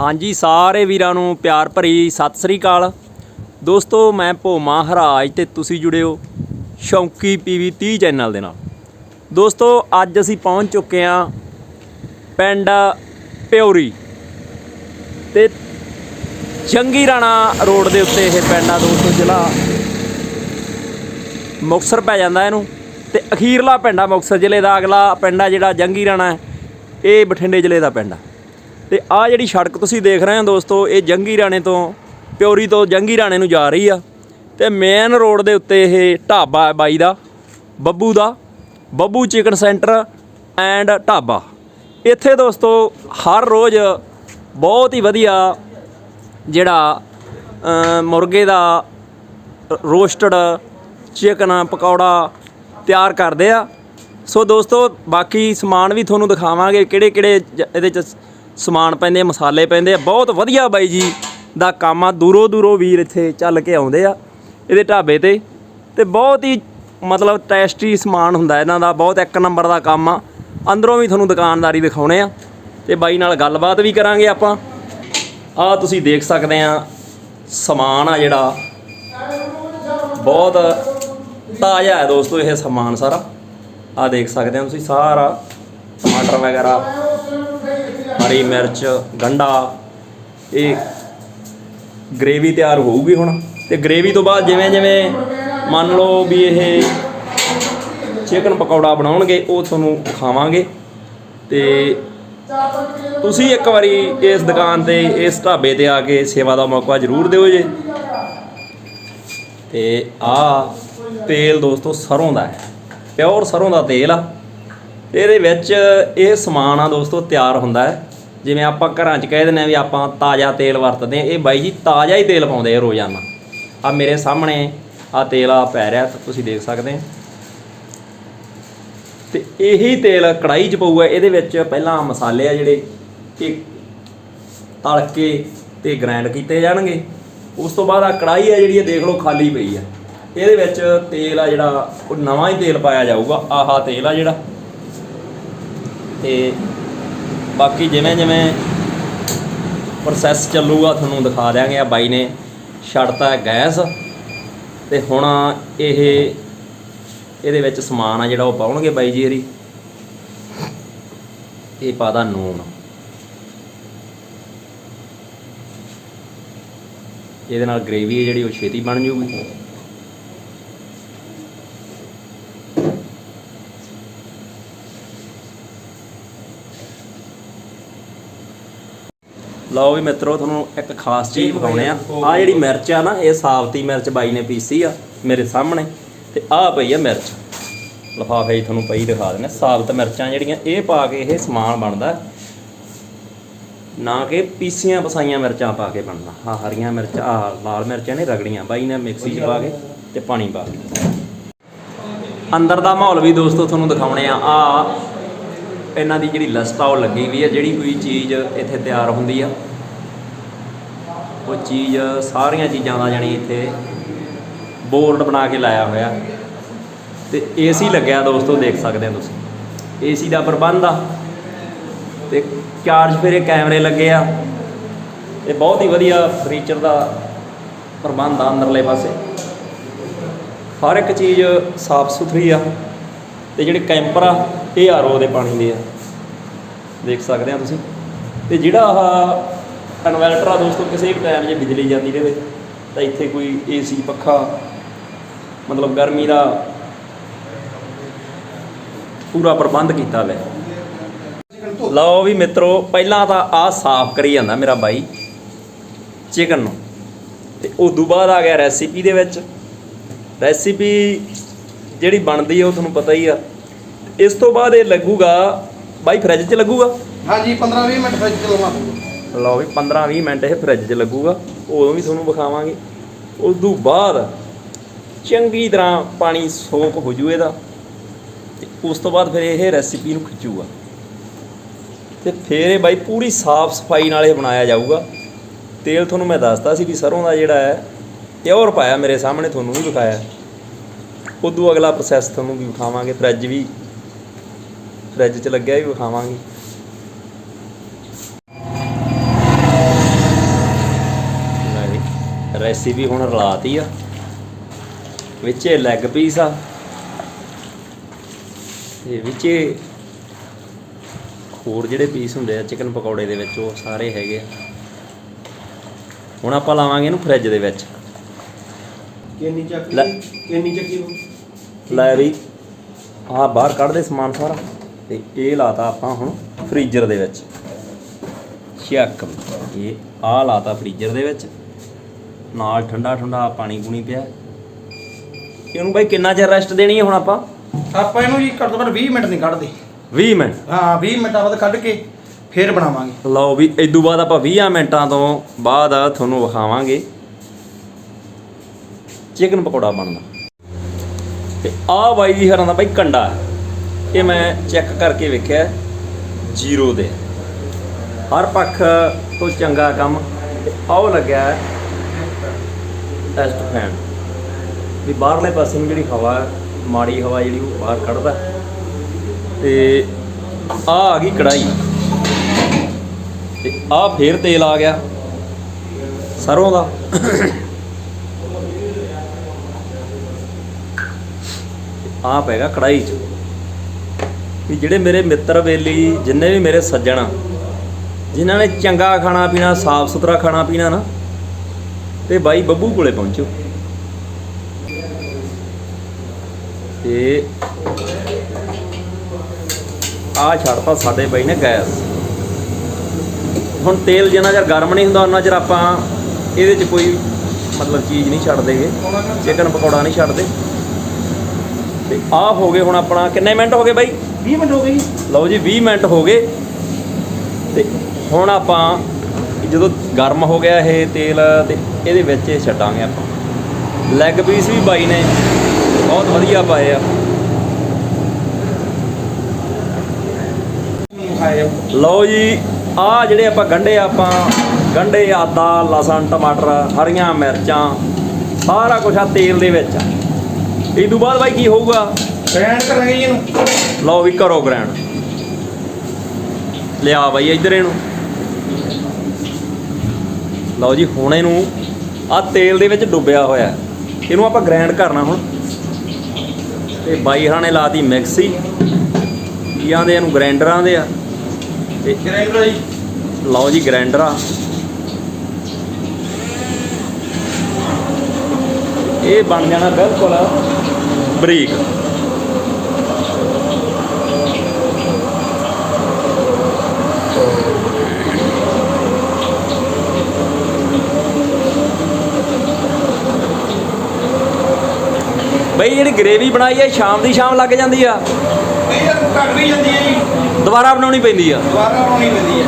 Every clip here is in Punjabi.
ਹਾਂਜੀ, ਸਾਰੇ ਵੀਰਾਂ ਨੂੰ ਪਿਆਰ ਭਰੀ ਸਤਿ ਸ੍ਰੀ ਅਕਾਲ। ਦੋਸਤੋ, ਮੈਂ ਭੋਮਾ ਹਰਾਜ ਤੇ ਤੁਸੀਂ ਜੁੜੇ ਹੋ ਸ਼ੌਂਕੀ ਪੀਵੀ 30 ਚੈਨਲ ਦੇ ਨਾਲ। ਦੋਸਤੋ, ਅੱਜ ਅਸੀਂ ਪਹੁੰਚ ਚੁੱਕੇ ਹਾਂ ਪਿੰਡ ਪਿਉਰੀ ਤੇ ਜੰਗੀ ਰਾਣਾ ਰੋਡ ਦੇ ਉੱਤੇ ਇਹ ਪਿੰਡ ਆ। ਦੋਸਤੋ, ਜ਼ਿਲ੍ਹਾ ਮੁਕਤਸਰ ਪੈ ਜਾਂਦਾ ਇਹਨੂੰ ਤੇ ਅਖੀਰਲਾ ਪਿੰਡ ਆ ਮੁਕਤਸਰ ਜ਼ਿਲ੍ਹੇ ਦਾ। ਅਗਲਾ ਪਿੰਡ ਆ ਜਿਹੜਾ ਜੰਗੀ ਰਾਣਾ ਇਹ ਬਠਿੰਡੇ ਜ਼ਿਲ੍ਹੇ ਦਾ ਪਿੰਡ ਆ। ਤੇ ਆ ਜਿਹੜੀ ਸੜਕ ਤੁਸੀਂ ਦੇਖ ਰਹੇ ਹੋ ਦੋਸਤੋ, ਇਹ ਜੰਗੀ ਰਾਣੇ ਤੋਂ, ਪਿਓਰੀ ਤੋਂ ਜੰਗੀ ਰਾਣੇ ਨੂੰ ਜਾ ਰਹੀ ਆ। ਤੇ ਮੇਨ ਰੋਡ ਦੇ ਉੱਤੇ ਇਹ ਢਾਬਾ ਬਾਈ ਦਾ, ਬੱਬੂ ਦਾ, Babbu chicken centre and dhaba. ਇੱਥੇ ਦੋਸਤੋ, ਹਰ ਰੋਜ਼ ਬਹੁਤ ਹੀ ਵਧੀਆ ਜਿਹੜਾ ਮੁਰਗੇ ਦਾ ਰੋਸਟਡ ਚਿਕਨ ਪਕੌੜਾ ਤਿਆਰ ਕਰਦੇ ਆ। ਸੋ ਦੋਸਤੋ, ਬਾਕੀ ਸਮਾਨ ਵੀ ਤੁਹਾਨੂੰ ਦਿਖਾਵਾਂਗੇ ਕਿਹੜੇ ਕਿਹੜੇ ਜ- ਇਹਦੇ ਚ ਸਮਾਨ ਪੈਂਦੇ ਮਸਾਲੇ ਪੈਂਦੇ ਆ। ਬਹੁਤ ਵਧੀਆ ਬਾਈ ਜੀ ਦਾ ਕੰਮ ਆ। ਦੂਰੋਂ ਦੂਰੋਂ ਵੀਰ ਇੱਥੇ ਚੱਲ ਕੇ ਆਉਂਦੇ ਆ ਇਹਦੇ ਢਾਬੇ ਤੇ। ਤੇ ਬਹੁਤ ਹੀ ਮਤਲਬ ਟੇਸਟੀ ਸਮਾਨ ਹੁੰਦਾ ਇਹਨਾਂ ਦਾ। ਬਹੁਤ ਇੱਕ ਨੰਬਰ ਦਾ ਕੰਮ ਆ। ਅੰਦਰੋਂ ਵੀ ਤੁਹਾਨੂੰ ਦੁਕਾਨਦਾਰੀ ਦਿਖਾਉਣੇ ਆ। ਤੇ ਬਾਈ ਨਾਲ ਗੱਲਬਾਤ ਵੀ ਕਰਾਂਗੇ ਆਪਾਂ। ਆ ਤੁਸੀਂ ਦੇਖ ਸਕਦੇ ਆ, ਸਮਾਨ ਆ ਜਿਹੜਾ। ਬਹੁਤ ਤਾਜ਼ਾ ਹੈ ਦੋਸਤੋ ਇਹ ਸਮਾਨ ਸਾਰਾ। ਆ ਦੇਖ ਸਕਦੇ ਆ ਤੁਸੀਂ ਸਾਰਾ। ਟਮਾਟਰ ਵਗੈਰਾ। ਹਰੀ ਮਿਰਚ, ਗੰਡਾ, ਇਹ ਗ੍ਰੇਵੀ ਤਿਆਰ ਹੋਊਗੀ ਹੁਣ। ਤੇ ਗ੍ਰੇਵੀ ਤੋਂ ਬਾਅਦ ਜਿਵੇਂ ਜਿਵੇਂ ਮੰਨ ਲਓ ਵੀ ਇਹ ਚਿਕਨ ਪਕੌੜਾ ਬਣਾਉਣਗੇ, ਉਹ ਤੁਹਾਨੂੰ ਖਾਵਾਂਗੇ। ਤੇ ਤੁਸੀਂ ਇੱਕ ਵਾਰੀ ਇਸ ਦੁਕਾਨ ਤੇ, ਇਸ ਢਾਬੇ ਤੇ ਆ ਕੇ ਸੇਵਾ ਦਾ ਮੌਕਾ ਜ਼ਰੂਰ ਦਿਓ ਜੇ। ਤੇ ਆ ਤੇਲ ਦੋਸਤੋ ਸਰੋਂ ਦਾ ਹੈ। ਪਿਓਰ ਸਰੋਂ ਦਾ ਤੇਲ ਆ। ਇਹਦੇ ਵਿੱਚ ਇਹ ਸਮਾਨ ਆ ਦੋਸਤੋ ਤਿਆਰ ਹੁੰਦਾ ਹੈ। ਜਿਵੇਂ ਆਪਾਂ ਘਰਾਂ 'ਚ ਕਹਿ ਦਿੰਦੇ ਆ ਵੀ ਆਪਾਂ ਤਾਜ਼ਾ ਤੇਲ ਵਰਤਦੇ ਆ, ਇਹ ਬਾਈ ਜੀ ਤਾਜ਼ਾ ਹੀ ਤੇਲ ਪਾਉਂਦੇ ਆ ਰੋਜ਼ਾਨਾ। ਆ ਮੇਰੇ ਸਾਹਮਣੇ ਆ ਤੇਲ ਆ ਪੈ ਰਿਹਾ, ਤੁਸੀਂ ਦੇਖ ਸਕਦੇ ਆ। ਤੇ ਇਹੀ ਤੇਲ ਕੜਾਈ 'ਚ ਪਊਗਾ, ਇਹਦੇ ਵਿੱਚ ਪਹਿਲਾਂ ਮਸਾਲੇ ਆ ਜਿਹੜੇ ਇਹ ਤਲ ਕੇ ਤੇ ਗ੍ਰਾਈਂਡ ਕੀਤੇ ਜਾਣਗੇ। ਉਸ ਤੋਂ ਬਾਅਦ ਆ ਕੜਾਈ ਆ ਜਿਹੜੀ ਇਹ ਦੇਖ ਲਓ ਖਾਲੀ ਪਈ ਆ। ਇਹਦੇ ਵਿੱਚ ਤੇਲ ਆ ਜਿਹੜਾ, ਉਹ ਨਵਾਂ ਹੀ ਤੇਲ ਪਾਇਆ ਜਾਊਗਾ, ਆਹਾ ਤੇਲ ਆ ਜਿਹੜਾ। ਤੇ ਬਾਕੀ ਜਿਵੇਂ ਜਿਵੇਂ ਪ੍ਰੋਸੈਸ ਚੱਲੂਗਾ, ਤੁਹਾਨੂੰ ਦਿਖਾ ਦਿਆਂਗੇ ਆ ਬਾਈ ਨੇ ਛੱਡਤਾ ਗੈਸ। ਤੇ ਹੁਣ ਇਹ, ਇਹਦੇ ਵਿੱਚ ਸਮਾਨ ਆ ਜਿਹੜਾ ਉਹ ਪਾਉਣਗੇ ਬਾਈ ਜੀ ਇਹਦੀ ਇਹ ਪਾਦਾ ਨੂਨ। ਇਹਦੇ ਨਾਲ ਗ੍ਰੇਵੀ ਹੈ ਜਿਹੜੀ ਉਹ ਛੇਤੀ ਬਣ ਜੂਗੀ। ਲਓ ਵੀ ਮਿੱਤਰੋ, ਤੁਹਾਨੂੰ ਇੱਕ ਖਾਸ ਚੀਜ਼ ਦਿਖਾਉਣੇ ਆ। ਆ ਜਿਹੜੀ ਮਿਰਚ ਆ ਨਾ, ਇਹ ਸਾਬਤੀ ਮਿਰਚ ਬਾਈ ਨੇ ਪੀਸੀ ਆ ਮੇਰੇ ਸਾਹਮਣੇ। ਤੇ ਆਹ ਪਈ ਆ ਮਿਰਚ। ਲਫਾਫੇ ਤੁਹਾਨੂੰ ਪਈ ਦਿਖਾ ਦਿੰਦੇ ਸਾਬਤ ਮਿਰਚਾਂ ਜਿਹੜੀਆਂ, ਇਹ ਪਾ ਕੇ ਇਹ ਸਮਾਨ ਬਣਦਾ। ਨਾ ਕਿ ਪੀਸੀਆਂ ਪਸਾਈਆਂ ਮਿਰਚਾਂ ਪਾ ਕੇ ਬਣਦਾ। ਆ ਹਰੀਆਂ ਮਿਰਚ ਆ ਲਾਲ ਮਿਰਚਾਂ ਨੇ ਰਗੜੀਆਂ। ਬਾਈ ਨੇ ਮਿਕਸੀ 'ਚ ਪਾ ਕੇ ਤੇ ਪਾਣੀ ਪਾ ਕੇ। ਅੰਦਰ ਦਾ ਮਾਹੌਲ ਵੀ ਦੋਸਤੋ ਤੁਹਾਨੂੰ ਦਿਖਾਉਣੇ ਆ। ਆ ਇਹਨਾਂ ਦੀ ਜਿਹੜੀ ਲਿਸਟ ਆ, ਉਹ ਲੱਗੀ ਵੀ ਆ। ਜਿਹੜੀ ਕੋਈ ਚੀਜ਼ ਇੱਥੇ ਤਿਆਰ ਹੁੰਦੀ ਆ ਉਹ ਚੀਜ਼ ਸਾਰੀਆਂ ਚੀਜ਼ਾਂ ਦਾ ਜਾਣੀ ਇੱਥੇ ਬੋਰਡ ਬਣਾ ਕੇ ਲਾਇਆ ਹੋਇਆ। ਤੇ ਏਸੀ ਲੱਗਿਆ ਦੋਸਤੋ, ਦੇਖ ਸਕਦੇ ਹੋ ਤੁਸੀਂ। ਏਸੀ ਦਾ ਪ੍ਰਬੰਧ ਆ। ਤੇ ਚਾਰਜ ਫੇਰੇ ਕੈਮਰੇ ਲੱਗੇ ਆ। ਇਹ ਬਹੁਤ ਹੀ ਵਧੀਆ ਫਰਨੀਚਰ ਦਾ ਪ੍ਰਬੰਧ ਆ ਅੰਦਰਲੇ ਪਾਸੇ। ਹਰ ਇੱਕ ਚੀਜ਼ ਸਾਫ਼ ਸੁਥਰੀ ਆ। ਤੇ ਜਿਹੜੇ ਕੈਂਪਰ ਆ, ਇਹ ਆਰਓ ਦੇ ਪਾਣੀ ਦੇ ਆ। ਦੇਖ ਸਕਦੇ ਆ ਤੁਸੀਂ। ਤੇ ਜਿਹੜਾ ਆਹ ਇਨਵਰਟਰ ਆ ਦੋਸਤੋ, ਕਿਸੇ ਵੀ ਟਾਈਮ ਜੇ ਬਿਜਲੀ ਜਾਂਦੀ ਰਹੇ, ਤਾਂ ਇੱਥੇ ਕੋਈ ਏਸੀ ਪੱਖਾ, ਮਤਲਬ ਗਰਮੀ ਦਾ ਪੂਰਾ ਪ੍ਰਬੰਧ ਕੀਤਾ ਹੋਇਆ। ਲਓ ਵੀ ਮਿੱਤਰੋ, ਪਹਿਲਾਂ ਤਾਂ ਆ ਸਾਫ਼ ਕਰੀ ਜਾਂਦਾ ਮੇਰਾ ਬਾਈ ਚਿਕਨ ਨੂੰ। ਤੇ ਤੋਂ ਬਾਅਦ ਆ ਗਿਆ ਰੈਸਿਪੀ ਦੇ ਵਿੱਚ। ਰੈਸਿਪੀ ਜਿਹੜੀ ਬਣਦੀ ਹੈ ਉਹ ਤੁਹਾਨੂੰ ਪਤਾ ਹੀ ਆ। ਇਸ ਤੋਂ ਬਾਅਦ ਇਹ ਲੱਗੂਗਾ, ਬਾਈ ਫ੍ਰਿਜ 'ਚ ਲੱਗੂਗਾ? ਹਾਂਜੀ 15 20 ਮਿੰਟ ਫ੍ਰਿਜ ਚ ਲਵਾ ਲਓ ਵੀ 15 20 ਮਿੰਟ ਇਹ ਫ੍ਰਿਜ 'ਚ ਲੱਗੂਗਾ, ਉਦੋਂ ਵੀ ਤੁਹਾਨੂੰ ਵਿਖਾਵਾਂਗੇ। ਉਸ ਤੋਂ ਬਾਅਦ ਚੰਗੀ ਤਰ੍ਹਾਂ ਪਾਣੀ ਸੋਕ ਹੋ ਜੂ ਇਹਦਾ ਤੇ ਉਸ ਤੋਂ ਬਾਅਦ ਫਿਰ ਇਹ ਰੈਸਿਪੀ ਨੂੰ ਖਿੱਚੂਗਾ। ਤੇ ਫਿਰ ਇਹ ਬਾਈ ਪੂਰੀ ਸਾਫ਼ ਸਫ਼ਾਈ ਨਾਲ ਇਹ ਬਣਾਇਆ ਜਾਊਗਾ। ਤੇਲ ਤੁਹਾਨੂੰ ਮੈਂ ਦੱਸਤਾ ਸੀ ਵੀ ਸਰੋਂ ਦਾ ਜਿਹੜਾ ਹੈ ਪਿਓਰ ਪਾਇਆ ਮੇਰੇ ਸਾਹਮਣੇ, ਤੁਹਾਨੂੰ ਵੀ ਵਿਖਾਇਆ। ਉਦੋਂ ਅਗਲਾ ਪ੍ਰੋਸੈਸ ਤੁਹਾਨੂੰ ਵੀ ਵਿਖਾਵਾਂਗੇ ਫ੍ਰਿਜ ਵੀ। ਫ੍ਰਿਜ 'ਚ ਲੱਗਿਆ ਵੀ ਵਿਖਾਵਾਂਗੇ। ਰੈਸਿਪੀ ਹੁਣ ਰਲਾਤੀ ਆ। ਵਿੱਚ ਇਹ ਲੈਗ ਪੀਸ ਆ। ਤੇ ਵਿੱਚ ਹੋਰ ਜਿਹੜੇ ਪੀਸ ਹੁੰਦੇ ਆ ਚਿਕਨ ਪਕੌੜੇ ਦੇ ਵਿੱਚ ਉਹ ਸਾਰੇ ਹੈਗੇ ਆ। ਹੁਣ ਆਪਾਂ ਲਾਵਾਂਗੇ ਇਹਨੂੰ ਫ੍ਰਿਜ ਦੇ ਵਿੱਚ। ਕਿੰਨੀ ਚੱਕੀ ਲੈ। ਕਿੰਨੀ ਚੱਕੀ ਨੂੰ ਲੈ ਵੀ ਆਹ ਬਾਹਰ ਕੱਢ ਦੇ ਸਮਾਨ ਸਾਰਾ ਤੇ ਇਹ ਲਾਤਾ ਆਪਾਂ ਹੁਣ ਫ੍ਰੀਜ਼ਰ ਦੇ ਵਿੱਚ। ਚੱਕ। ਇਹ ਆਹ ਲਾਤਾ ਫ੍ਰੀਜ਼ਰ ਦੇ ਵਿੱਚ। ਨਾਲ ਠੰਡਾ ਠੰਡਾ ਪਾਣੀ ਪੂਣੀ ਪਿਆ। ਇਹਨੂੰ ਬਾਈ ਕਿੰਨਾ ਚਿਰ ਰੈਸਟ ਦੇਣੀ ਹੈ ਹੁਣ ਆਪਾਂ? ਆਪਾਂ ਇਹਨੂੰ ਜੀ ਘੱਟ ਤੋਂ ਘੱਟ 20 ਮਿੰਟ ਨਹੀਂ ਕੱਢਦੇ। 20 ਮਿੰਟ? ਹਾਂ 20 ਮਿੰਟਾਂ ਬਾਅਦ ਕੱਢ ਕੇ ਫੇਰ ਬਣਾਵਾਂਗੇ। ਲਓ ਵੀ ਇਦੋਂ ਬਾਅਦ ਆਪਾਂ 20 ਮਿੰਟਾਂ ਤੋਂ ਬਾਅਦ ਤੁਹਾਨੂੰ ਵਿਖਾਵਾਂਗੇ ਚਿਕਨ ਪਕੌੜਾ ਬਣਦਾ। ਤੇ ਆਹ ਬਾਈ ਜੀ ਹਰਾਂ ਦਾ ਬਾਈ ਕੰਡਾ। ਇਹ ਮੈਂ ਚੈੱਕ ਕਰਕੇ ਵੇਖਿਆ ਜ਼ੀਰੋ ਦੇ। ਹਰ ਪੱਖ ਤੋਂ ਚੰਗਾ ਕੰਮ। ਆਹ ਲੱਗਿਆ ਟੈਸਟ ਫੈਨ ਵੀ ਬਾਹਰਲੇ ਪਾਸੇ ਨੂੰ ਜਿਹੜੀ ਹਵਾ ਮਾੜੀ ਹਵਾ ਜਿਹੜੀ ਉਹ ਬਾਹਰ ਕੱਢਦਾ। ਤੇ ਆ ਆ ਗਈ ਕੜਾਈ ਤੇ ਆ ਫੇਰ ਤੇਲ ਆ ਗਿਆ ਸਰੋਂ ਦਾ। ਆ ਪੈਗਾ ਕੜਾਈ 'ਚ। ਵੀ ਜਿਹੜੇ ਮੇਰੇ ਮਿੱਤਰ ਬੇਲੀ ਜਿੰਨੇ ਵੀ ਮੇਰੇ ਸੱਜਣ ਆ, ਜਿਨ੍ਹਾਂ ਨੇ ਚੰਗਾ ਖਾਣਾ ਪੀਣਾ ਸਾਫ਼ ਸੁਥਰਾ ਖਾਣਾ ਪੀਣਾ ਨਾ ਤੇ ਬਾਈ ਬੱਬੂ ਕੋਲੇ ਪਹੁੰਚੋ। ਤੇ ਆ ਛੱਡਤਾ ਸਾਡੇ ਬਾਈ ਨੇ ਗੈਸ। ਹੁਣ ਤੇਲ ਜਿੰਨਾ ਚਿਰ ਗਰਮ ਨਹੀਂ ਹੁੰਦਾ ਉਹਨਾਂ ਚਿਰ ਆਪਾਂ ਇਹਦੇ 'ਚ ਕੋਈ ਮਤਲਬ ਚੀਜ਼ ਨਹੀਂ ਛੱਡਦੇਗੇ ਚਿਕਨ ਪਕੌੜਾ ਨਹੀਂ ਛੱਡਦੇ। ਤੇ ਆਹ ਹੋ ਗਏ ਹੁਣ ਆਪਣਾ ਕਿੰਨੇ ਮਿੰਟ ਹੋ ਗਏ ਬਾਈ? 20 ਮਿੰਟ ਹੋ ਗਏ ਜੀ। ਲਓ ਜੀ 20 ਮਿੰਟ ਹੋ ਗਏ। ਤੇ ਹੁਣ ਆਪਾਂ ਜਦੋਂ ਗਰਮ ਹੋ ਗਿਆ ਇਹ ਤੇਲ ਤੇ ਇਹਦੇ ਵਿੱਚ ਇਹ ਛੱਡਾਂਗੇ ਆਪਾਂ। ਲੈਗ ਪੀਸ ਵੀ ਬਾਈ ਨੇ। ਬਹੁਤ ਵਧੀਆ ਪਾਏ ਆ। ਲਓ ਜੀ ਆ ਜਿਹੜੇ ਆਪਾਂ ਗੰਢੇ ਆਪਾਂ ਗੰਢੇ ਆਦਾ ਲਸਣ ਟਮਾਟਰ ਹਰੀਆਂ ਮਿਰਚਾਂ ਸਾਰਾ ਕੁਝ ਆ ਤੇਲ ਦੇ ਵਿੱਚ। ਆ ਇਹ ਤੋਂ ਬਾਅਦ ਬਾਈ ਕੀ ਹੋਊਗਾ? ਗ੍ਰੈਂਡ ਕਰਾਂਗੇ ਇਹਨੂੰ। ਲਓ ਵੀ ਕਰੋ ਗ੍ਰੈਂਡ ਲਿਆ ਬਾਈ ਇੱਧਰ ਇਹਨੂੰ। ਲਓ ਜੀ ਹੁਣ ਇਹਨੂੰ ਆ ਤੇਲ ਦੇ ਵਿੱਚ ਡੁੱਬਿਆ ਹੋਇਆ। ਇਹਨੂੰ ਆਪਾਂ ਗ੍ਰੈਂਡ ਕਰਨਾ ਹੁਣ। ਤੇ ਬਾਈ ਹਰਾਂ ਨੇ ਲਾਤੀ ਮਿਕਸੀ। ਕੀ ਆਂਦੇ ਇਹਨੂੰ ਗ੍ਰੈਂਡਰਾਂ ਦੇ ਆ। ਤੇ ਗ੍ਰੈਂਡਰ ਜੀ। ਲਓ ਜੀ ਗ੍ਰੈਂਡਰ ਆ। ਇਹ ਬਣ ਜਾਣਾ ਬਿਲਕੁਲ ਬਰੀਕ। ਬਈ ਜਿਹੜੀ ਗ੍ਰੇਵੀ ਬਣਾਈ ਹੈ ਸ਼ਾਮ ਦੀ ਸ਼ਾਮ ਲੱਗ ਜਾਂਦੀ ਆ। ਇਹ ਯਾਰ ਘੱਟ ਵੀ ਜਾਂਦੀ ਹੈ ਜੀ। ਦੁਬਾਰਾ ਬਣਾਉਣੀ ਪੈਂਦੀ ਆ। ਦੁਬਾਰਾ ਬਣਾਉਣੀ ਪੈਂਦੀ ਹੈ।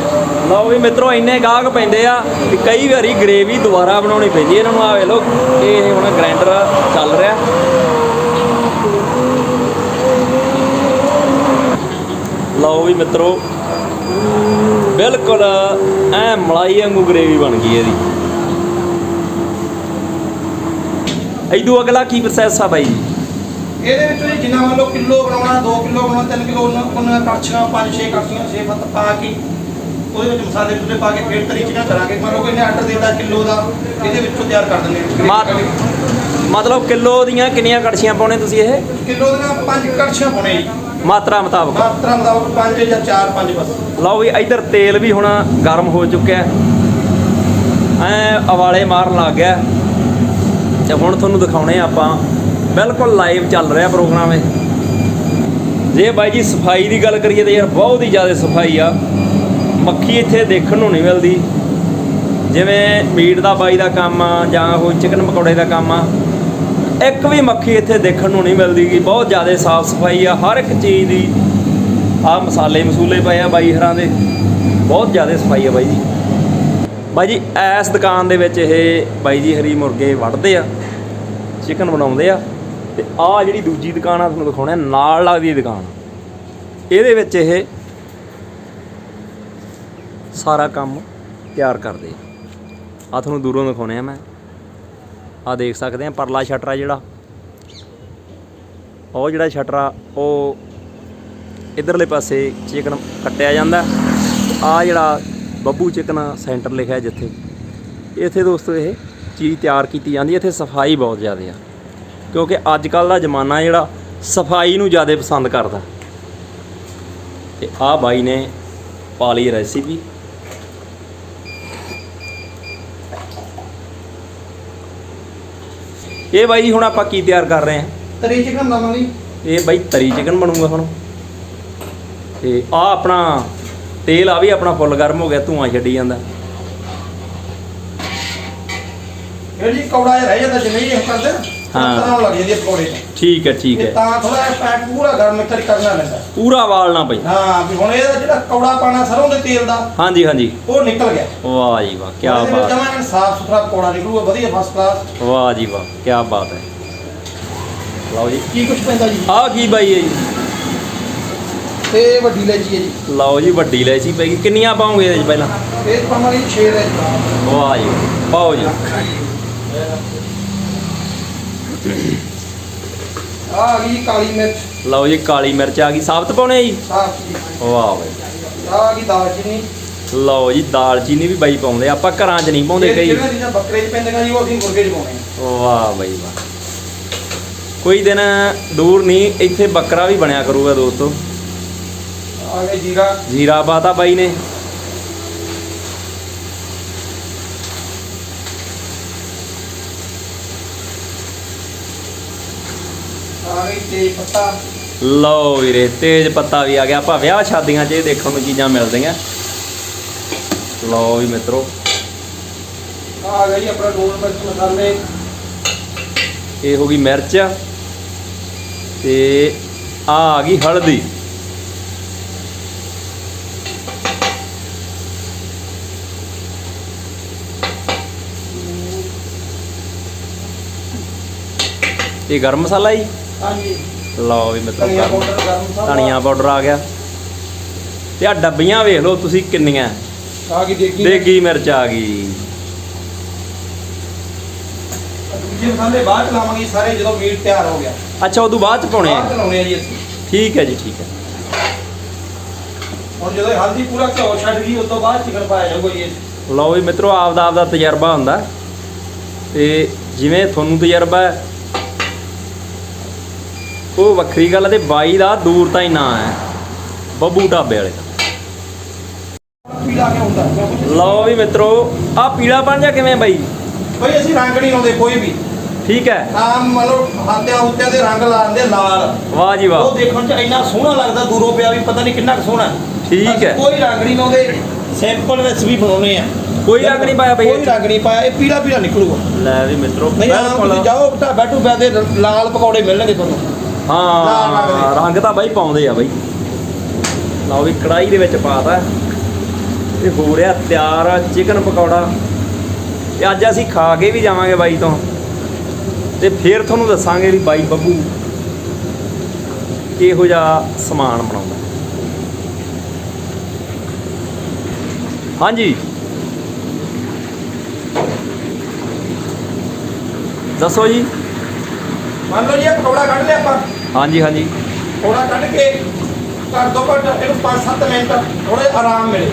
ਲਓ ਵੀ ਮਿੱਤਰੋ ਇੰਨੇ ਗਾਹਕ ਪੈਂਦੇ ਆ ਕਿ ਕਈ ਵਾਰੀ ਗ੍ਰੇਵੀ ਦੁਬਾਰਾ ਬਣਾਉਣੀ ਪੈਂਦੀ ਇਹਨਾਂ ਨੂੰ ਆ ਵੇ ਲੋ ਇਹ ਹੁਣ ਗ੍ਰਾਈਂਡਰ ਚੱਲ ਰਿਹਾ। ਲਓ ਵੀ ਮਿੱਤਰੋ ਬਿਲਕੁਲ ਐ ਮਲਾਈ ਵਾਂਗੂ ਗ੍ਰੇਵੀ ਬਣ ਗਈ ਇਹਦੀ। ਇਦੋਂ ਅਗਲਾ ਕੀ ਪ੍ਰੋਸੈਸ ਆ ਬਾਈ? ਜੀ ਇਹਦੇ ਵਿੱਚੋਂ ਜੀ ਜਿੰਨਾ ਮੰਨ ਲਓ ਕਿਲੋ ਬਣਾਉਣਾ 2 ਕਿਲੋ ਬਣਾਉਣਾ 3 ਕਿਲੋ ਉਹਨਾਂ ਉਹਨਾਂ ਕੜਛੀਆਂ 5 6 ਕੜਛੀਆਂ 6 ਫੱਤ ਪਾ ਕੇ ਉਹਦੇ ਵਿੱਚ ਮਸਾਲੇ ਮਸੂਲੇ ਪਾ ਕੇ ਫੇਰ ਤਰੀ ਚੀਜ਼ਾਂ ਕਰਾਂਗੇ। ਮੰਨ ਲਓ ਕੋਈ ਆਰਡਰ ਦਿੱਤਾ ਕਿਲੋ ਦਾ ਇਹਦੇ ਵਿੱਚੋਂ ਤਿਆਰ ਕਰ ਦਿੰਦੇ ਮਤਲਬ ਕਿਲੋ ਦੀਆਂ ਕਿੰਨੀਆਂ ਕੜਛੀਆਂ ਪਾਉਣੇ ਤੁਸੀਂ ਇਹ? ਕਿਲੋ ਦੀਆਂ 5 ਕੜਛੀਆਂ ਪਾਉਣੇ ਜੀ। ਮਾਤਰਾ ਮੁਤਾਬਕ। ਮਾਤਰਾ ਮੁਤਾਬਕ 5 ਜਾਂ 4 5 ਬਸ। ਲਓ ਵੀ ਇੱਧਰ ਤੇਲ ਵੀ ਹੁਣ ਗਰਮ ਹੋ ਚੁੱਕਿਆ। ਐ ਅਵਾਲੇ ਮਾਰਨ ਲੱਗ ਗਿਆ। ਤੇ ਹੁਣ ਤੁਹਾਨੂੰ ਦਿਖਾਉਣੇ ਆ ਆਪਾਂ। ਬਿਲਕੁਲ ਲਾਈਵ ਚੱਲ ਰਿਹਾ ਪ੍ਰੋਗਰਾਮ ਇਹ। ਜੇ ਬਾਈ ਜੀ ਸਫ਼ਾਈ ਦੀ ਗੱਲ ਕਰੀਏ ਤਾਂ ਯਾਰ ਬਹੁਤ ਹੀ ਜ਼ਿਆਦਾ ਸਫ਼ਾਈ ਆ। ਮੱਖੀ ਇੱਥੇ ਦੇਖਣ ਨੂੰ ਨਹੀਂ ਮਿਲਦੀ। ਜਿਵੇਂ ਮੀਟ ਦਾ ਬਾਈ ਦਾ ਕੰਮ ਆ ਜਾਂ ਕੋਈ ਚਿਕਨ ਪਕੌੜੇ ਦਾ ਕੰਮ ਆ। ਇੱਕ ਵੀ ਮੱਖੀ ਇੱਥੇ ਦੇਖਣ ਨੂੰ ਨਹੀਂ ਮਿਲਦੀ ਗੀ ਬਹੁਤ ਜ਼ਿਆਦਾ ਸਾਫ਼ ਸਫ਼ਾਈ ਆ। ਹਰ ਇੱਕ ਚੀਜ਼ ਦੀ ਆ ਮਸਾਲੇ ਮਸੂਲੇ ਪਏ ਆ ਬਾਈ ਹਰਾਂ ਦੇ। ਬਹੁਤ ਜ਼ਿਆਦਾ ਸਫ਼ਾਈ ਆ ਬਾਈ ਜੀ। ਬਾਈ ਜੀ ਐਸ ਦੁਕਾਨ ਦੇ ਵਿੱਚ ਇਹ ਬਾਈ ਜੀ ਹਰੀ ਮੁਰਗੇ ਵੱਢਦੇ ਆ ਚਿਕਨ ਬਣਾਉਂਦੇ ਆ, ਤੇ ਆ ਜਿਹੜੀ ਦੂਜੀ ਦੁਕਾਨ ਆ, ਤੁਹਾਨੂੰ ਦਿਖਾਉਣਾ, ਨਾਲ ਲੱਗਦੀ ਦੁਕਾਨ। ਇਹਦੇ ਵਿੱਚ ਇਹ ਸਾਰਾ ਕੰਮ ਤਿਆਰ ਕਰਦੇ ਆ। ਆ ਤੁਹਾਨੂੰ ਦੂਰੋਂ ਦਿਖਾਉਣੇ ਆ ਮੈਂ। ਆ ਦੇਖ ਸਕਦੇ ਆ, ਪਰਲਾ ਸ਼ਟਰ ਆ ਜਿਹੜਾ। ਉਹ ਜਿਹੜਾ ਸ਼ਟਰ ਆ, ਉਹ ਇਧਰਲੇ ਪਾਸੇ ਚਿਕਨ ਕੱਟਿਆ ਜਾਂਦਾ। ਆ ਜਿਹੜਾ ਬੱਬੂ ਚਿਕਨ ਸੈਂਟਰ ਲਿਖਿਆ ਜਿੱਥੇ। ਇੱਥੇ ਦੋਸਤੋ ਇਹ ਚੀਜ਼ ਤਿਆਰ ਕੀਤੀ ਜਾਂਦੀ ਹੈ ਇੱਥੇ ਸਫ਼ਾਈ ਬਹੁਤ ਜ਼ਿਆਦਾ ਆ। ਕਿਉਂਕਿ ਅੱਜ ਕੱਲ ਦਾ ਜ਼ਮਾਨਾ ਜਿਹੜਾ ਸਫ਼ਾਈ ਨੂੰ ਜ਼ਿਆਦਾ ਪਸੰਦ ਕਰਦਾ। ਤੇ ਆਹ ਬਾਈ ਨੇ ਪਾ ਲਈ ਰੈਸਿਪੀ। ਇਹ ਬਾਈ ਹੁਣ ਆਪਾਂ ਕੀ ਤਿਆਰ ਕਰ ਰਹੇ ਹਾਂ? ਤਰੀ ਚਿਕਨ ਲਾਵਾਂਗੇ ਇਹ ਬਾਈ ਤਰੀ ਚਿਕਨ ਬਣੂਗਾ ਹੁਣ। ਤੇ ਆ ਆਪਣਾ ਤੇਲ ਆ ਵੀ ਆਪਣਾ ਫੁੱਲ ਗਰਮ ਹੋ ਗਿਆ ਧੂਆਂ ਛੱਡੀ ਜਾਂਦਾ। ਇਹ ਜੀ ਕੌੜਾ ਜਿਹਾ ਰਹਿ ਜਾਂਦਾ ਜਿਵੇਂ ਹੀ ਇਹ ਕਰਦੇ ਨਾ ਹਾਂ। ਤਰ੍ਹਾਂ ਲੱਗ ਜਾਂਦੀ ਹੈ ਪਕੌੜੇ ਚ ਠੀਕ ਹੈ ਠੀਕ ਤੇ ਹੈ। ਤਾਂ ਥੋੜਾ ਪੈਕ ਪੂਰਾ ਗਰਮ ਤਰੀ ਕਰਨਾ ਪੈਂਦਾ। ਪੂਰਾ ਵਾਲਣਾ ਬਾਈ ਹਾਂ ਵੀ ਹੁਣ ਇਹਦਾ ਜਿਹੜਾ ਕੌੜਾ ਪਾਣਾ ਸਰੋਂ ਦੇ ਤੇਲ ਦਾ ਹਾਂਜੀ ਹਾਂਜੀ। ਉਹ ਨਿਕਲ ਗਿਆ। ਵਾਹ ਜੀ ਵਾਹ ਕੀ ਬਾਤ। ਜਮਾਂ ਸਾਫ਼ ਸੁਥਰਾ ਪਕੌੜਾ ਨਿਕਲੂਗਾ ਵਧੀਆ ਫਸਟ ਕਲਾਸ ਵਾਹ ਜੀ ਵਾਹ ਕੀ ਬਾਤ ਹੈ। ਲਓ ਜੀ। ਕੀ ਕੁਝ ਪੈਂਦਾ ਜੀ? ਆਹ ਕੀ ਬਾਈ ਹੈ ਜੀ? ਤੇ ਵੱਡੀ ਇਲਾਇਚੀ ਹੈ ਜੀ। ਲਓ ਜੀ ਵੱਡੀ ਇਲਾਇਚੀ ਪੈ ਗਈ ਕਿੰਨੀਆਂ ਪਾਉਂਗੇ ਇਹਦੇ ਚ ਪਹਿਲਾਂ? ਇਹ ਪਾਵਾਂਗੇ ਜੀ 6 ਇਲਾਇਚੀ ਵਾਹ ਜੀ ਪਾਓ ਜੀ। ਆ ਆ ਗਈ ਜੀ ਕਾਲੀ ਮਿਰਚ। ਲਓ ਜੀ ਕਾਲੀ ਮਿਰਚ ਆ ਗਈ। ਸਾਬਤ ਪਾਉਣੇ ਆ ਜੀ? ਸਾਫ਼ ਜੀ। ਵਾਹ ਬਾਈ। ਆ ਗਈ ਦਾਲਚੀਨੀ। ਲਓ ਜੀ ਦਾਲਚੀਨੀ ਵੀ ਬਾਈ ਪਾਉਂਦੇ ਆ, ਆਪਾਂ ਘਰਾਂ 'ਚ ਨਹੀਂ ਪਾਉਂਦੇ ਇਹ ਕਈ। ਜਿਹੜੀਆਂ ਚੀਜ਼ਾਂ ਬੱਕਰੇ 'ਚ ਪੈਂਦੀਆਂ ਜੀ ਉਹ ਅਸੀਂ ਮੁਰਗੇ 'ਚ ਪਾਉਣੇ ਆ ਵਾਹ ਬਾਈ ਵਾਹ। ਕੋਈ ਦਿਨ ਦੂਰ ਨਹੀਂ ਇੱਥੇ ਬੱਕਰਾ ਵੀ ਬਣਿਆ ਕਰੂਗਾ ਦੋਸਤੋ। ਆ ਗਿਆ ਜੀਰਾ। ਜੀਰਾ ਪਾਤਾ ਬਾਈ ਨੇ। ਆ ਗਈ ਤੇਜ ਪੱਤਾ। ਲਓ ਵੀਰੇ ਤੇਜ ਪੱਤਾ ਵੀ ਆ ਗਿਆ। ਆਪਾਂ ਵਿਆਹ ਸ਼ਾਦੀਆਂ 'ਚ ਇਹ ਦੇਖਣ ਨੂੰ ਚੀਜ਼ਾਂ ਮਿਲਦੀਆਂ। ਲਓ ਵੀ ਮਿੱਤਰੋ। ਆ ਜੀ ਆਪਣਾ ਲੂਣ ਮਿਰਚ ਮਸਾਲੇ। ਇਹ ਹੋ ਗਈ ਮਿਰਚ। ਤੇ ਆ ਆ ਗਈ ਹਲਦੀ। ਇਹ ਗਰਮ ਮਸਾਲਾ ਜੀ? ਹਾਂਜੀ। ਲਓ ਵੀ ਮਿੱਤਰੋ ਗਰਮ। ਧਨੀਆ ਪਾਊਡਰ ਆ ਗਿਆ। ਤੇ ਆ ਡੱਬੀਆਂ ਵੇਖ ਲਓ ਤੁਸੀਂ ਕਿੰਨੀਆਂ। ਆ ਗਈ ਦੇਗੀ ਦੇਗੀ ਮਿਰਚ ਆ ਗਈ। ਦੂਜੇ ਮਸਾਲੇ ਬਾਅਦ ਚ ਲਾਵਾਂਗੇ ਸਾਰੇ ਜਦੋਂ ਮੀਟ ਤਿਆਰ ਹੋ ਗਿਆ। ਅੱਛਾ ਉਦੋਂ ਬਾਅਦ ਚ ਪਾਉਣੇ ਬਾਅਦ ਚ ਆ ਲਾਉਣੇ ਆ ਜੀ ਅਸੀਂ। ਠੀਕ ਹੈ ਜੀ ਠੀਕ ਹੈ। ਹੁਣ ਜਦੋਂ ਹਲਦੀ ਪੂਰਾ ਘਿਓ ਛੱਡ ਗਈ ਉਸ ਤੋਂ ਬਾਅਦ ਚਿਕਨ ਪਾਇਆ ਜਾਊਗਾ ਜੀ। ਲਓ ਵੀ ਮਿੱਤਰੋ ਆਪਦਾ ਆਪਦਾ ਤਜਰਬਾ ਹੁੰਦਾ। ਤੇ ਜਿਵੇਂ ਤੁਹਾਨੂੰ ਤਜਰਬਾ ਹੈ ਉਹ ਵੱਖਰੀ ਗੱਲ ਹੈ ਤੇ ਬਾਈ ਦਾ ਦੂਰ ਤਾਂ ਹੀ ਨਾਂ ਹੈ। ਬੱਬੂ ਢਾਬੇ ਵਾਲੇ ਦਾ। ਪੀਲਾ ਕਿਉਂ ਹੁੰਦਾ ਕਿਉਂਕਿ ਲਓ ਵੀ ਮਿੱਤਰੋ ਆ ਪੀਲਾ ਬਣ ਜਾ ਕਿਵੇਂ ਬਾਈ? ਕੋਈ ਅਸੀਂ ਰੰਗ ਨਹੀਂ ਲਾਉਂਦੇ ਕੋਈ ਵੀ। ਠੀਕ ਹੈ। ਆਮ ਮਤਲਬ ਹਾਤਿਆਂ ਉੱਤਿਆਂ ਦੇ ਰੰਗ ਲਾਉਂਦੇ ਲਾਲ। ਵਾਹ ਜੀ ਉਹ ਵਾਹ ਦੇਖਣ ਚ ਇੰਨਾ ਸੋਹਣਾ ਲੱਗਦਾ ਦੂਰੋਂ ਪਿਆ ਵੀ ਪਤਾ ਨਹੀਂ ਕਿੰਨਾ ਕੁ ਸੋਹਣਾ। ਹੈ। ਠੀਕ ਹੈ। ਕੋਈ ਰੰਗ ਨਹੀਂ ਲਾਉਂਦੇ ਸਿੰਪਲ ਵਿੱਚ ਵੀ ਬਣਾਉਨੇ ਆ। ਕੋਈ ਰੰਗ ਨਹੀਂ ਪਾਇਆ ਬਈ ਕੋਈ ਰੰਗ ਨਹੀਂ ਪਾਇਆ ਇਹ ਪੀਲਾ ਪੀਲਾ ਨਿਕਲੂਗਾ। ਲੈ ਵੀ ਮਿੱਤਰੋ ਨਹੀਂ ਤੁਸੀਂ ਜਾਓ ਢਾਬਾ ਢੂਬਾ ਦੇ ਲਾਲ ਪਕੌੜੇ ਮਿਲਣਗੇ ਤੁਹਾਨੂੰ। ਹਾਂ, ਰੰਗ ਤਾਂ ਬਾਈ ਪਾਉਂਦੇ ਆ ਬਾਈ। ਲਓ ਵੀ ਕੜਾਈ ਦੇ ਵਿੱਚ ਪਾਤਾ। ਇਹ ਹੋ ਰਿਹਾ ਤਿਆਰ ਚਿਕਨ ਪਕੌੜਾ। ਤੇ ਅੱਜ ਅਸੀਂ ਖਾ ਕੇ ਵੀ ਜਾਵਾਂਗੇ ਬਾਈ ਤੋਂ। ਤੇ ਫਿਰ ਤੁਹਾਨੂੰ ਦੱਸਾਂਗੇ ਵੀ ਬਾਈ ਬੱਬੂ ਕਿਹੋ ਜਿਹਾ ਸਮਾਨ ਬਣਾਉਂਦਾ। ਹਾਂਜੀ। ਦੱਸੋ ਜੀ। ਮੰਨ ਲਓ ਜੀ, ਇਹ ਪਕੌੜਾ ਕੱਢ ਲਿਆ ਆਪਾਂ। ਹਾਂਜੀ ਹਾਂਜੀ। ਪਕੌੜਾ ਕੱਢ ਕੇ ਕਰ ਦੋ ਘੱਟ ਇਹਨੂੰ 5-7 ਮਿੰਟ ਥੋੜੇ ਆਰਾਮ ਮਿਲੇ।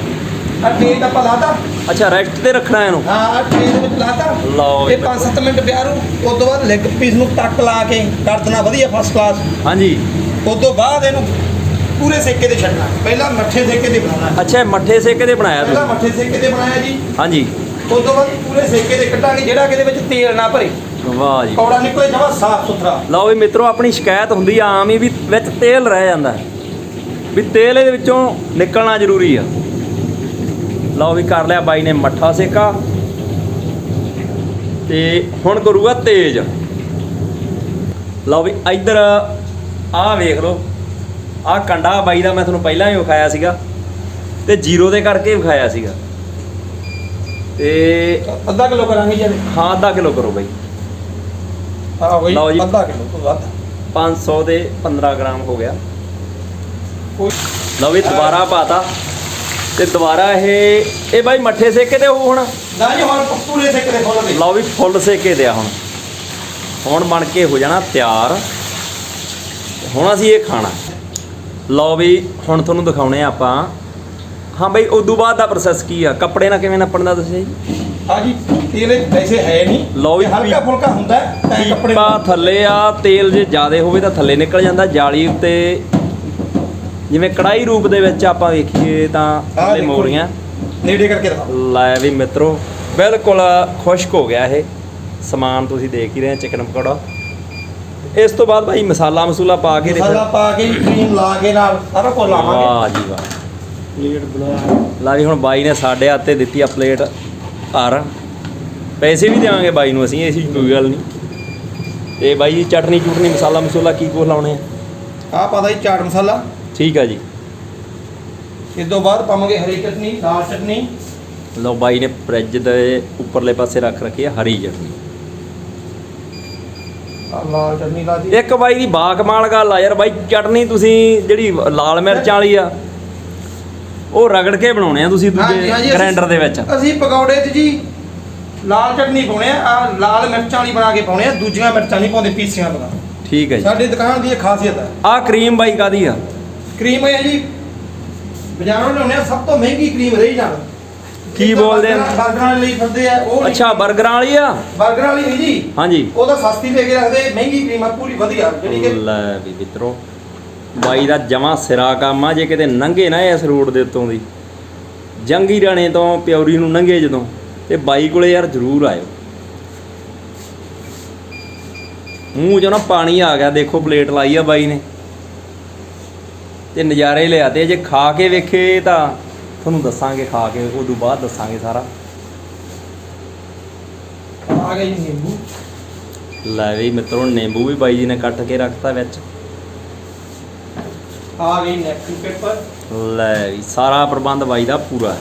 ਆ ਤੇਲ ਆਪਾਂ ਲਾਤਾ ਅੱਛਾ ਰੈਸਟ ਤੇ ਰੱਖਣਾ ਇਹਨੂੰ? ਹਾਂ ਆ ਦੇ ਵਿੱਚ ਲਾਤਾ ਲਓ ਇਹ 5-7 ਮਿੰਟ ਪਿਆਰੂ। ਉਸ ਤੋਂ ਬਾਅਦ ਲੈਗ ਪੀਸ ਨੂੰ ਟੱਕ ਲਾ ਕੇ ਕਰ ਦੇਣਾ ਵਧੀਆ ਫਸਟ ਕਲਾਸ ਹਾਂਜੀ। ਉਸ ਤੋਂ ਬਾਅਦ ਇਹਨੂੰ ਪੂਰੇ ਸੇਕੇ ਤੇ ਛੱਡਣਾ। ਪਹਿਲਾਂ ਮੱਠੇ ਸੇਕੇ ਤੇ ਬਣਾਉਣਾ। ਅੱਛਾ ਮੱਠੇ ਸੇਕੇ ਦੇ ਬਣਾਇਆ ਪਹਿਲਾਂ ਤੁਸੀਂ ਮੱਠੇ ਸੇਕੇ ਤੇ ਬਣਾਇਆ ਜੀ। ਹਾਂਜੀ। ਉਸ ਤੋਂ ਬਾਅਦ ਪੂਰੇ ਸੇਕੇ ਤੇ ਕੱਢਾਂਗੇ ਜਿਹੜਾ ਕਿ ਇਹਦੇ ਵਿੱਚ ਤੇਲ ਨਾ ਭਰੇ। ਵਾਹ ਜੀ। ਕੌੜਾ ਨਿਕਲੇ ਜਮਾ ਸਾਫ਼ ਸੁਥਰਾ। ਲਓ ਵੀ ਮਿੱਤਰੋ ਆਪਣੀ ਸ਼ਿਕਾਇਤ ਹੁੰਦੀ ਆ ਆਮ ਹੀ ਵੀ ਵਿੱਚ ਤੇਲ ਰਹਿ ਜਾਂਦਾ। ਹੈ। ਵੀ ਤੇਲ ਇਹਦੇ ਵਿੱਚੋਂ ਨਿਕਲਣਾ ਜ਼ਰੂਰੀ ਆ। ਲਓ ਵੀ ਕਰ ਲਿਆ ਬਾਈ ਨੇ ਮੱਠਾ ਸੇਕਾ। ਤੇ ਹੁਣ ਕਰੂਗਾ ਤੇਜ਼। ਲਓ ਵੀ ਇੱਧਰ ਆਹ ਵੇਖ ਲਓ। ਆਹ ਕੰਡਾ ਬਾਈ ਦਾ ਮੈਂ ਤੁਹਾਨੂੰ ਪਹਿਲਾਂ ਹੀ ਵਿਖਾਇਆ ਸੀਗਾ। ਤੇ ਜ਼ੀਰੋ ਦੇ ਕਰਕੇ ਵਿਖਾਇਆ ਸੀਗਾ। ਤੇ ਅੱਧਾ ਕਿਲੋ ਕਰਾਂਗੇ ਜੀ ਇਹਦੇ। ਹਾਂ ਅੱਧਾ ਕਿਲੋ ਕਰੋ ਬਾਈ। ਆਹ ਬਈ ਲਓ ਜੀ। ਅੱਧਾ ਕਿਲੋ ਤੋਂ ਵੱਧ। 500 ਦੇ 15 ਗ੍ਰਾਮ ਹੋ ਗਿਆ। ਕੋਈ ਲਓ ਵੀ ਦੁਬਾਰਾ ਪਾਤਾ। ਤੇ ਦੁਬਾਰਾ ਇਹ ਇਹ ਬਾਈ ਮੱਠੇ ਸੇਕੇ ਤੇ ਉਹ ਹੁਣ? ਨਾ ਜੀ ਹੁਣ ਪੂਰੇ ਸੇਕੇ ਤੇ ਖੋਲ ਦੇ ਲਓ ਵੀ ਫੁੱਲ ਸੇਕੇ ਤੇ ਆ ਹੁਣ। ਹੁਣ ਬਣ ਕੇ ਹੋ ਜਾਣਾ ਤਿਆਰ। ਹੁਣ ਅਸੀਂ ਇਹ ਖਾਣਾ। ਲਓ ਵੀ ਹੁਣ ਤੁਹਾਨੂੰ ਦਿਖਾਉਣੇ ਆ ਆਪਾਂ। ਹਾਂ ਬਈ ਉਦੋਂ ਬਾਅਦ ਦਾ ਪ੍ਰੋਸੈਸ ਕੀ ਆ? ਕੱਪੜੇ ਨਾਲ ਕਿਵੇਂ ਨੱਪਣ ਦਾ ਦੱਸਿਆ ਜੀ ਹਾਂ ਜੀ ਤੇਲ ਵੈਸੇ ਹੈ ਨਹੀਂ। ਲਓ ਇਹ ਹਲਕਾ ਫੁਲਕਾ ਹੁੰਦਾ ਹੈ, ਤਾਂ ਇਹ ਕੱਪੜੇ ਪੀਪਾ ਥੱਲੇ ਆ ਤੇਲ ਜੇ ਜ਼ਿਆਦਾ ਹੋਵੇ ਤਾਂ ਥੱਲੇ ਨਿਕਲ ਜਾਂਦਾ ਜਾਲੀ ਉੱਤੇ। ਜਿਵੇਂ ਕੜਾਈ ਰੂਪ ਦੇ ਵਿੱਚ ਆਪਾਂ ਵੇਖੀਏ ਤਾਂ ਥੱਲੇ ਦੇਖੋ। ਮੋਰੀਆਂ ਨੇੜੇ ਕਰਕੇ ਦਿਖਾ ਲੈ ਵੀ ਮਿੱਤਰੋ ਬਿਲਕੁਲ ਖੁਸ਼ਕ ਹੋ ਗਿਆ ਇਹ। ਸਮਾਨ ਤੁਸੀਂ ਦੇਖ ਹੀ ਰਹੇ ਚਿਕਨ ਪਕੌੜਾ। ਇਸ ਤੋਂ ਬਾਅਦ ਭਾਈ ਮਸਾਲਾ ਮਸੂਲਾ ਪਾ ਕੇ ਮਸਾਲਾ ਪਾ ਕੇ ਕਰੀਮ ਲਾ ਕੇ ਨਾਲ ਸਾਰਾ ਕੁਝ ਲਾਵਾਂਗੇ। ਵਾਹ ਜੀ ਵਾਹ। ਪਲੇਟ ਬਣਾ। ਲਾ ਵੀ ਹੁਣ ਬਾਈ ਨੇ ਸਾਡੇ ਹੱਥੇ ਦਿੱਤੀ ਆ ਪਲੇਟ। ਆਰ ਪੈਸੇ ਵੀ ਦੇਵਾਂਗੇ ਬਾਈ ਨੂੰ ਅਸੀਂ ਐਸੀ ਕੋਈ ਗੱਲ ਨਹੀਂ। ਤੇ ਬਾਈ ਜੀ ਚਟਨੀ ਚੁਟਨੀ ਮਸਾਲਾ ਮਸੂਲਾ ਕੀ ਕੁਛ ਲਾਉਣੇ ਆ? ਆ ਪਾਦਾ ਜੀ ਚਾਟ ਮਸਾਲਾ। ਠੀਕ ਆ ਜੀ। ਇਸ ਤੋਂ ਬਾਅਦ ਪਾਵਾਂਗੇ ਹਰੀ ਚਟਨੀ ਲਾਲ ਚਟਨੀ। ਲਓ ਬਾਈ ਨੇ ਫ੍ਰਿਜ ਦੇ ਉੱਪਰਲੇ ਪਾਸੇ ਰੱਖ ਰੱਖੀ ਆ ਹਰੀ ਚਟਨੀ। ਲਾਲ ਚਟਨੀ ਲਾ ਦੀ ਇੱਕ ਬਾਈ ਦੀ ਬਾਕਮਾਲ ਗੱਲ ਆ ਯਾਰ ਬਾਈ ਚਟਨੀ ਤੁਸੀਂ ਜਿਹੜੀ ਲਾਲ ਮਿਰਚਾਂ ਵਾਲੀ ਆ ਉਹ ਰਗੜ ਕੇ ਬਣਾਉਣੇ ਆ ਤੁਸੀਂ ਹਾਂਜੀ, ਦੂਜੇ ਅਸੀਂ- ਗ੍ਰਾਈਂਡਰ ਦੇ ਵਿੱਚ। ਅਸੀਂ ਪਕੌੜੇ 'ਚ ਜੀ ਲਾਲ ਚਟਨੀ ਪਾਉਣੇ ਆ ਆਹ ਲਾਲ ਮਿਰਚਾਂ ਵਾਲੀ ਬਣਾ ਕੇ ਪਾਉਣੇ ਆ ਦੂਜੀਆਂ ਮਿਰਚਾਂ ਨਹੀਂ ਪਾਉਂਦੇ ਪੀਸੀਆਂ ਤੋਂ ਠੀਕ ਹੈ ਜੀ। ਸਾਡੀ ਦੁਕਾਨ ਦੀ ਇਹ ਖਾਸੀਅਤ ਹੈ ਆਹ ਕਰੀਮ ਬਾਈ ਕਾਦੀ ਆ? ਕਰੀਮ ਹੈ ਜੀ ਬਾਜ਼ਾਰੋਂ ਲਿਆਉਂਦੇ ਆ ਸਭ ਤੋਂ ਮਹਿੰਗੀ ਕਰੀਮ ਰਹੀ ਜਾਣ ਕੀ ਬੋਲਦੇ ਆ? ਬਰਗਰਾਂ ਲਈ ਫਿਰਦੇ ਆ ਉਹ ਨਹੀਂ। ਅੱਛਾ 버ਗਰਾਂ ਵਾਲੀ ਆ? ਬਰਗਰਾਂ ਵਾਲੀ ਨਹੀਂ ਜੀ। ਹਾਂਜੀ। ਉਹ ਤਾਂ ਸਸਤੀ ਲੈ ਕੇ ਰੱਖਦੇ ਮਹਿੰਗੀ ਕਰੀਮ ਆ ਪੂਰੀ ਵਧੀਆ ਜਿਹੜੀ ਕਿ ਲੈ ਵੀ ਮਿੱਤਰੋ ਬਾਈ ਦਾ ਜਮਾ ਸਿਰਾ ਕੰਮ ਆ ਜੇ ਕਿਤੇ ਨੰਗੇ ਨਾ ਇਸ ਰੋਡ ਦੇ ਉੱਤੋਂ ਦੀ। ਜੰਗੀ ਰਾਣੇ ਤੋਂ ਪਿਉਰੀ ਨੂੰ ਨੰਗੇ ਜਦੋਂ ਤੇ ਬਾਈ ਕੋਲੇ ਯਾਰ ਜ਼ਰੂਰ ਆਇਓ। ਮੂੰਹ 'ਚੋਂ ਨਾ ਪਾਣੀ ਆ ਗਿਆ ਦੇਖੋ ਪਲੇਟ ਲਾਈ ਆ ਬਾਈ ਨੇ। ਤੇ ਨਜ਼ਾਰੇ ਲਿਆਤੇ ਜੇ ਖਾ ਕੇ ਵੇਖੇ ਤਾਂ ਤੁਹਾਨੂੰ ਦੱਸਾਂਗੇ ਖਾ ਕੇ ਉਦੋਂ ਬਾਅਦ ਦੱਸਾਂਗੇ ਸਾਰਾ। ਆ ਗਈ ਨਿੰਬੂ। ਲੈ ਵੀ ਮਿੱਤਰੋ ਨਿੰਬੂ ਵੀ ਬਾਈ ਜੀ ਨੇ ਕੱਟ ਕੇ ਰੱਖਤਾ ਵਿੱਚ। ਆ ਗਈ ਨੈਪਕਿਨ ਪੇਪਰ। ਲੈ ਵੀ ਸਾਰਾ ਪ੍ਰਬੰਧ ਬਾਈ ਦਾ ਪੂਰਾ। ਹੈ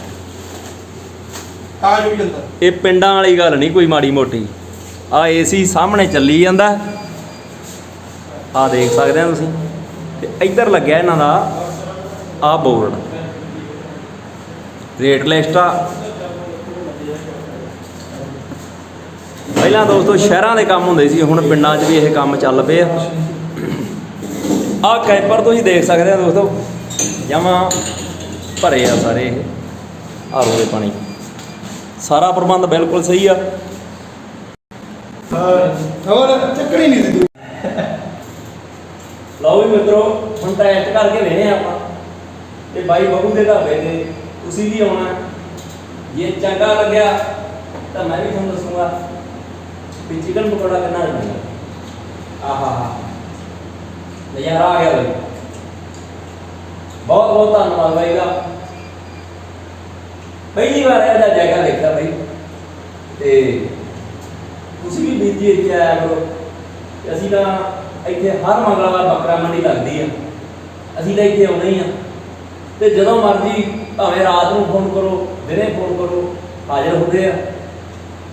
ਆ ਜੋ ਵੀ ਅੰਦਰ। ਇਹ ਪਿੰਡਾਂ ਵਾਲੀ ਗੱਲ ਨਹੀਂ ਕੋਈ ਮਾੜੀ ਮੋਟੀ। ਆ ਏਸੀ ਸਾਹਮਣੇ ਚੱਲੀ ਜਾਂਦਾ। ਆ ਦੇਖ ਸਕਦੇ ਆ ਤੁਸੀਂ। ਤੇ ਇੱਧਰ ਲੱਗਿਆ ਇਹਨਾਂ ਦਾ ਆ ਬੋਰਡ। ਰੇਟ ਲਿਸਟ ਆ। ਪਹਿਲਾਂ ਦੋਸਤੋ ਸ਼ਹਿਰਾਂ ਦੇ ਕੰਮ ਹੁੰਦੇ ਸੀ ਹੁਣ ਪਿੰਡਾਂ 'ਚ ਵੀ ਇਹ ਕੰਮ ਚੱਲ ਪਏ ਆ। ਆ ਕੈਂਪਰ ਤੁਸੀਂ ਦੇਖ ਸਕਦੇ ਆ ਦੋਸਤੋ ਜਮਾ ਭਰੇ ਆ ਸਾਰੇ ਇਹ ਆਰੋ ਦੇ ਪਾਣੀ। ਸਾਰਾ ਪ੍ਰਬੰਧ ਬਿਲਕੁਲ ਸਹੀ ਆ। ਹੋਰ ਚੱਕਣੀ ਨਹੀਂ ਸੀ ਲਓ ਵੀ ਮਿੱਤਰੋ ਹੁਣ ਟੈਸਟ ਕਰਕੇ ਵੇਨੇ ਆਪਾਂ ਤੇ ਬਾਈ ਬਹੂ ਦੇ ਢਾਬੇ ਤੇ ਤੁਸੀਂ ਵੀ ਆਉਣਾ ਜੇ ਚੰਗਾ ਲੱਗਿਆ ਤਾਂ ਮੈਂ ਵੀ ਤੁਹਾਨੂੰ ਦੱਸੂਗਾ ਵੀ ਚਿਕਨ ਪਕੌੜਾ ਕਿੰਨਾ ਲੱਗਦਾ ਆਹਾ ਨਜ਼ਾਰਾ ਆ ਗਿਆ ਬਾਈ। ਬਹੁਤ ਬਹੁਤ ਧੰਨਵਾਦ ਬਾਈ ਦਾ। ਪਹਿਲੀ ਵਾਰ ਇਹ ਜਿਹਾ ਜਗ੍ਹਾ ਦੇਖਿਆ ਬਾਈ। ਤੇ ਤੁਸੀਂ ਵੀ ਵੀਰ ਇੱਥੇ ਆਇਆ ਕਰੋ। ਅਸੀਂ ਤਾਂ ਇੱਥੇ ਹਰ ਮੰਗਲਵਾਰ ਬੱਕਰਾ ਮੰਡੀ ਲੱਗਦੀ ਆ। ਅਸੀਂ ਤਾਂ ਇੱਥੇ ਆਉਣੇ ਹੀ ਆ। ਤੇ ਜਦੋਂ ਮਰਜ਼ੀ ਭਾਵੇਂ ਰਾਤ ਨੂੰ ਫੋਨ ਕਰੋ, ਦਿਨੇ ਫੋਨ ਕਰੋ, ਹਾਜ਼ਰ ਹੁੰਦੇ ਆ।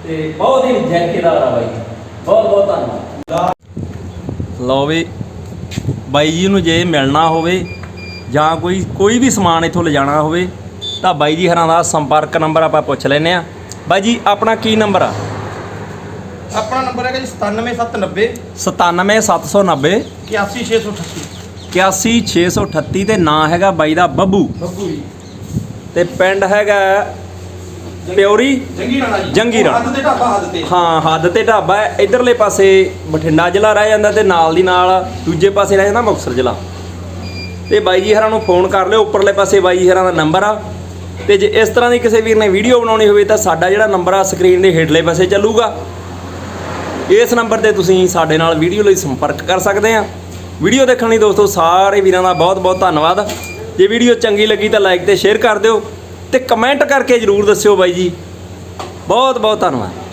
ਤੇ ਬਹੁਤ ਹੀ ਜੈਕੇਦਾਰ ਆ ਬਾਈ ਬਹੁਤ ਬਹੁਤ ਧੰਨਵਾਦ। ਲਓ ਵੀ ਬਾਈ ਜੀ ਨੂੰ ਜੇ ਮਿਲਣਾ ਹੋਵੇ ਜਾਂ ਕੋਈ ਕੋਈ ਵੀ ਸਮਾਨ ਇੱਥੋਂ ਲਿਜਾਣਾ ਹੋਵੇ ਤਾਂ ਬਾਈ ਜੀ ਹਰਾਂ ਦਾ ਸੰਪਰਕ ਨੰਬਰ ਆਪਾਂ ਪੁੱਛ ਲੈਨੇ ਆ ਬਾਈ ਜੀ ਆਪਣਾ ਕੀ ਨੰਬਰ ਆ? ਆਪਣਾ ਨੰਬਰ ਹੈਗਾ ਜੀ 97790 97790 81638 81638 ਤੇ ਨਾਂ ਹੈਗਾ ਬਾਈ ਦਾ ਬੱਬੂ। ਬੱਬੂ ਜੀ। ਤੇ ਪਿੰਡ ਹੈਗਾ ਪਿਉਰੀ ਜੰਗੀ ਰਾਣਾ ਜੀ। ਜੰਗੀ ਰਾਣਾ। ਹੱਦ ਤੇ ਢਾਬਾ ਹੱਦ ਤੇ। ਹਾਂ ਹੱਦ ਤੇ ਢਾਬਾ ਹੈ। ਇਧਰਲੇ ਪਾਸੇ ਬਠਿੰਡਾ ਜ਼ਿਲ੍ਹਾ ਰਹਿ ਜਾਂਦਾ ਤੇ ਨਾਲ ਦੀ ਨਾਲ ਦੂਜੇ ਪਾਸੇ ਰਹਿ ਜਾਂਦਾ ਮੁਕਤਸਰ ਜ਼ਿਲ੍ਹਾ। ਤੇ ਬਾਈ ਜੀ ਹਰਾਂ ਨੂੰ ਫੋਨ ਕਰ ਲਿਓ। ਉੱਪਰਲੇ ਪਾਸੇ ਬਾਈ ਜੀ ਹਰਾਂ ਦਾ ਨੰਬਰ ਆ। ਤੇ ਜੇ ਇਸ ਤਰ੍ਹਾਂ ਦੀ ਕਿਸੇ ਵੀਰ ਨੇ ਵੀਡੀਓ ਬਣਾਉਣੀ ਹੋਵੇ ਤਾਂ ਸਾਡਾ ਜਿਹੜਾ ਨੰਬਰ ਆ ਸਕਰੀਨ ਦੇ ਹੇਠਲੇ ਪਾਸੇ ਚੱਲੂਗਾ। ਇਸ ਨੰਬਰ ਤੇ ਤੁਸੀਂ ਸਾਡੇ ਨਾਲ ਵੀਡੀਓ ਲਈ ਸੰਪਰਕ ਕਰ ਸਕਦੇ ਆ। ਵੀਡੀਓ ਦੇਖਣ ਲਈ ਦੋਸਤੋ ਸਾਰੇ ਵੀਰਾਂ ਦਾ ਬਹੁਤ ਬਹੁਤ ਧੰਨਵਾਦ। ਜੇ ਵੀਡੀਓ ਚੰਗੀ ਲੱਗੀ ਤਾਂ ਲਾਈਕ ਤੇ ਸ਼ੇਅਰ ਕਰ ਦਿਓ। ਤੇ ਕਮੈਂਟ ਕਰਕੇ ਜਰੂਰ ਦੱਸਿਓ ਬਾਈ ਜੀ। ਬਹੁਤ ਬਹੁਤ ਧੰਨਵਾਦ।